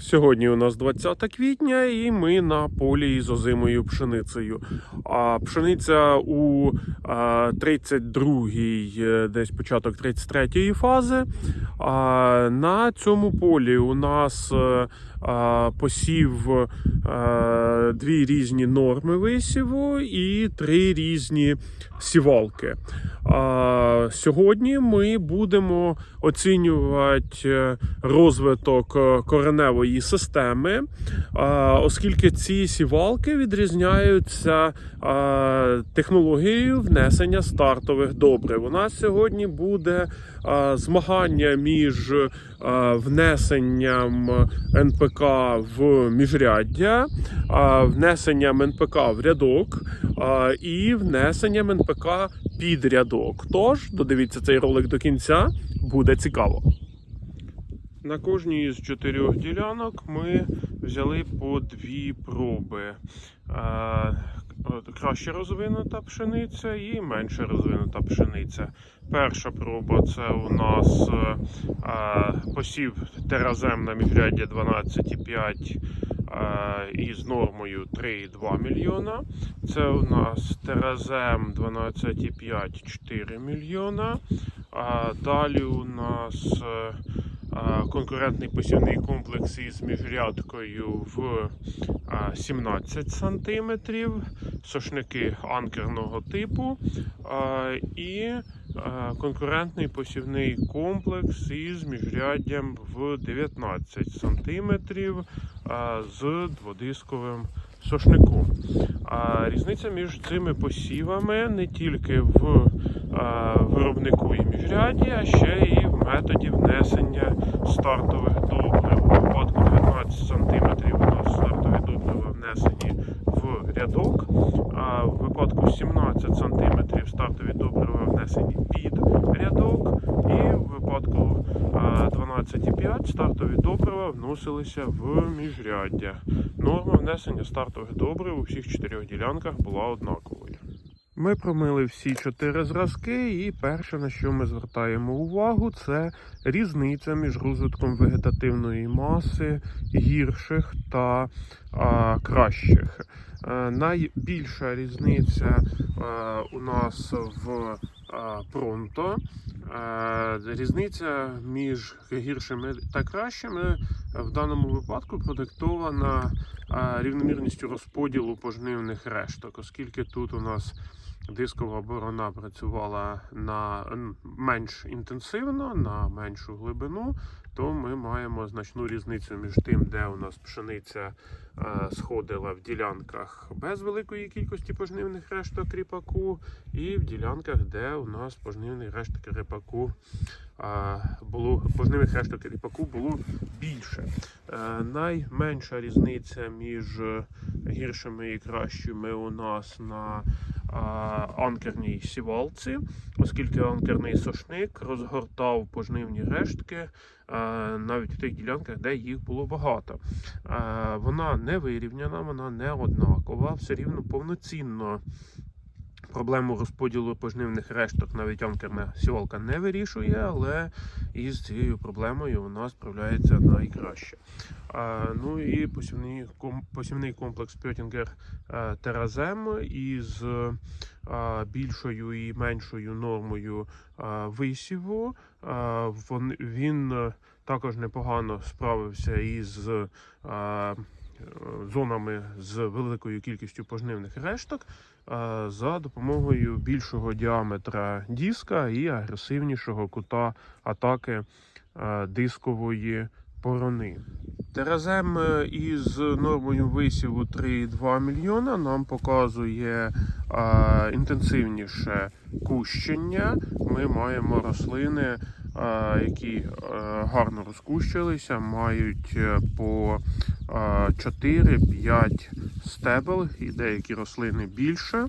Сьогодні у нас 20 квітня, і ми на полі із озимою пшеницею. А пшениця у а, 32-й, е, десь початок 33-ї фази. А, на цьому полі у нас е, посів дві різні норми висіву і три різні сівалки. Сьогодні ми будемо оцінювати е, розвиток е, кореневої системи, оскільки ці сівалки відрізняються технологією внесення стартових добрив. У нас сьогодні буде змагання між внесенням НПК в міжряддя, внесенням НПК в рядок і внесенням НПК під рядок. Тож додивіться цей ролик до кінця, буде цікаво. На кожній з чотирьох ділянок ми взяли по дві проби. Е, Краще розвинута пшениця і менше розвинута пшениця. Перша проба це у нас е, е, посів теразем на міжряддя 12,5 е, із нормою 3,2 мільйона. Це у нас теразем 12,5 4 мільйона. Далі у нас конкурентний посівний комплекс із міжрядкою в 17 сантиметрів, сошники анкерного типу і конкурентний посівний комплекс із міжряддям в 19 сантиметрів а, з дводисковим сошником. А різниця між цими посівами не тільки в виробнику і міжряді, а ще і методі внесення стартових добрив. У випадку 19 см у нас стартові добрива внесені в рядок, а в випадку 17 см стартові добрива внесені під рядок, і в випадку 12,5 стартові добрива вносилися в міжряддя. Норма внесення стартових добрив у всіх чотирьох ділянках була однаковою. Ми промили всі чотири зразки, і перше, на що ми звертаємо увагу, це різниця між розвитком вегетативної маси гірших та а, кращих. Е, найбільша різниця е, у нас в а, пронто. Е, Різниця між гіршими та кращими в даному випадку продиктована а, рівномірністю розподілу пожнивних решток, оскільки тут у нас дискова борона працювала на менш інтенсивно, на меншу глибину, то ми маємо значну різницю між тим, де у нас пшениця е, сходила в ділянках без великої кількості пожнивних решток ріпаку, і в ділянках, де у нас пожнивних решток ріпаку е, було пожнивних решток ріпаку було більше. Е, найменша різниця між гіршими і кращими у нас на анкерній сівалці, оскільки анкерний сошник розгортав пожнивні рештки навіть в тих ділянках, де їх було багато. Вона не вирівняна, вона не однакова, все рівно повноцінно. Проблему розподілу пожнивних решток навіть анкерна сівалка не вирішує, але із цією проблемою вона справляється найкраще. А, ну і посівний, посівний комплекс Пьотінгер е, Теразем із а, більшою і меншою нормою а, висіву. А, він е, також непогано справився із а, зонами з великою кількістю пожнивних решток за допомогою більшого діаметра диска і агресивнішого кута атаки дискової борони. Теразем е, із нормою висіву 3,2 мільйона нам показує інтенсивніше кущення. Ми маємо рослини, які гарно розкущилися, мають е, по 4-5 стебел, і деякі рослини більше.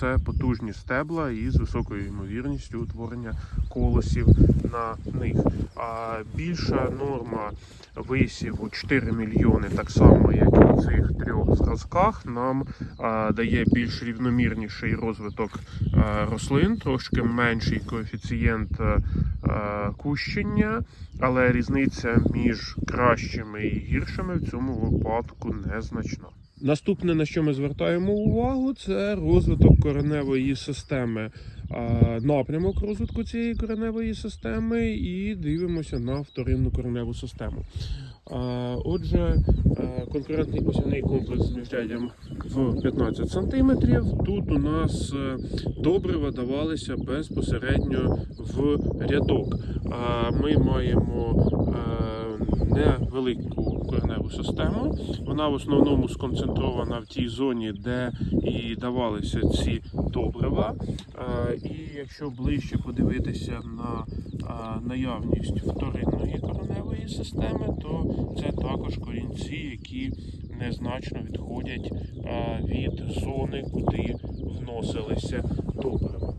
Це потужні стебла із високою ймовірністю утворення колосів на них. А більша норма висіву 4 мільйони, так само як і на цих трьох зразках, нам а, дає більш рівномірніший розвиток а, рослин, трошки менший коефіцієнт а, кущення, але різниця між кращими і гіршими в цьому випадку незначна. Наступне, на що ми звертаємо увагу, це розвиток кореневої системи, напрямок розвитку цієї кореневої системи, і дивимося на вторинну кореневу систему. Отже, е, конкурентний посівний комплекс з міжряддям в 15 см. Тут у нас е, добрива давалися безпосередньо в рядок. Ми маємо е, невелику кореневу систему. Вона в основному сконцентрована в тій зоні, де і давалися ці добрива. Е, І якщо ближче подивитися на е, наявність вторинної кореневої системи, то це також корінці, які незначно відходять е, від зони, куди вносилися добрива.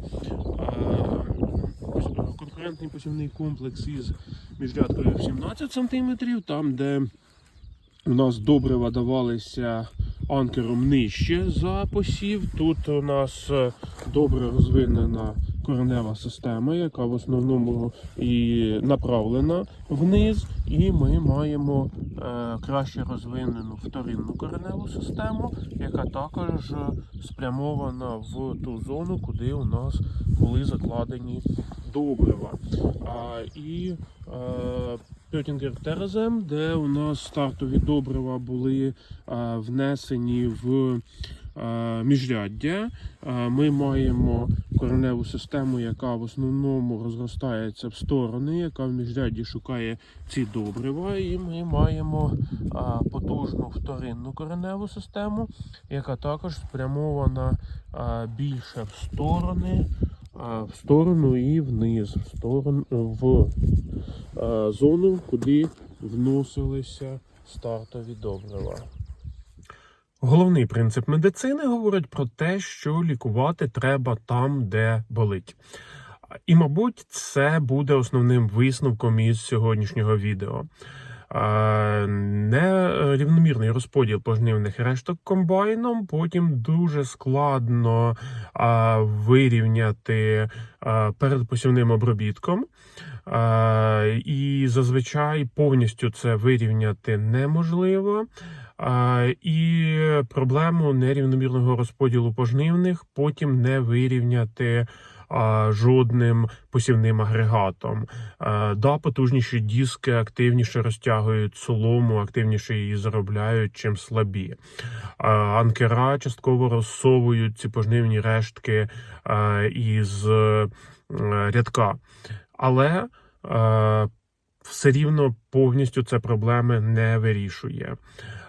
Конкурентний посівний комплекс із міжрядкою в 17 см, там, де у нас добрива давалися анкером нижче за посів. Тут у нас е, добре розвинена коренева система, яка в основному і направлена вниз, і ми маємо е, краще розвинену вторинну кореневу систему, яка також е, спрямована в ту зону, куди у нас були закладені добрива. А, і е, Пьотінгер Терезем, де у нас стартові добрива були е, внесені в е, міжряддя. Е, Ми маємо кореневу систему, яка в основному розростається в сторони, яка в міжрядді шукає ці добрива. І ми маємо е, потужну вторинну кореневу систему, яка також спрямована е, більше в сторони. Е, В сторону і вниз, в сторону в е, зону, куди вносилися стартові добрива. Головний принцип медицини говорить про те, що лікувати треба там, де болить. І, мабуть, це буде основним висновком із сьогоднішнього відео. Е, Нерівномірний розподіл пожнивних решток комбайном, потім дуже складно е, вирівняти е, перед посівним обробітком. Е, І зазвичай повністю це вирівняти неможливо. Е, І проблему нерівномірного розподілу пожнивних потім не вирівняти жодним посівним агрегатом. Е, Да, потужніші диски активніше розтягують солому, активніше її заробляють, чим слабі. Е, Анкера частково розсовують ці пожнивні рештки е, із е, рядка. Але е, все рівно повністю це проблеми не вирішує.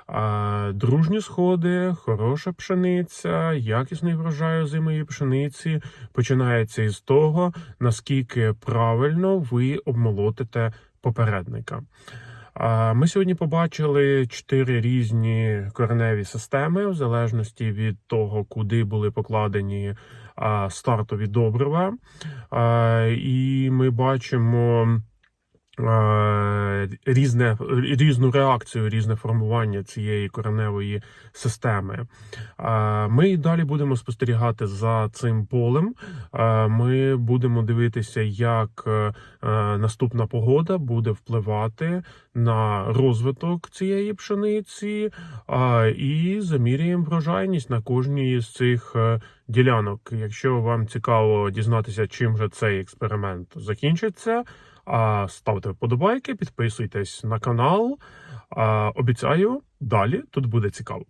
А, Дружні сходи, хороша пшениця, якісний врожай озимої пшениці починається із того, наскільки правильно ви обмолотите попередника. Ми сьогодні побачили чотири різні кореневі системи, в залежності від того, куди були покладені стартові добрива. І ми бачимо. Е, Різне різну реакцію, різне формування цієї кореневої системи. Е, Ми і далі будемо спостерігати за цим полем. Е, Ми будемо дивитися, як наступна погода буде впливати на розвиток цієї пшениці, і заміряємо врожайність на кожній з цих ділянок. Якщо вам цікаво дізнатися, чим же цей експеримент закінчиться. Ставте вподобайки, підписуйтесь на канал. Обіцяю, далі тут буде цікаво.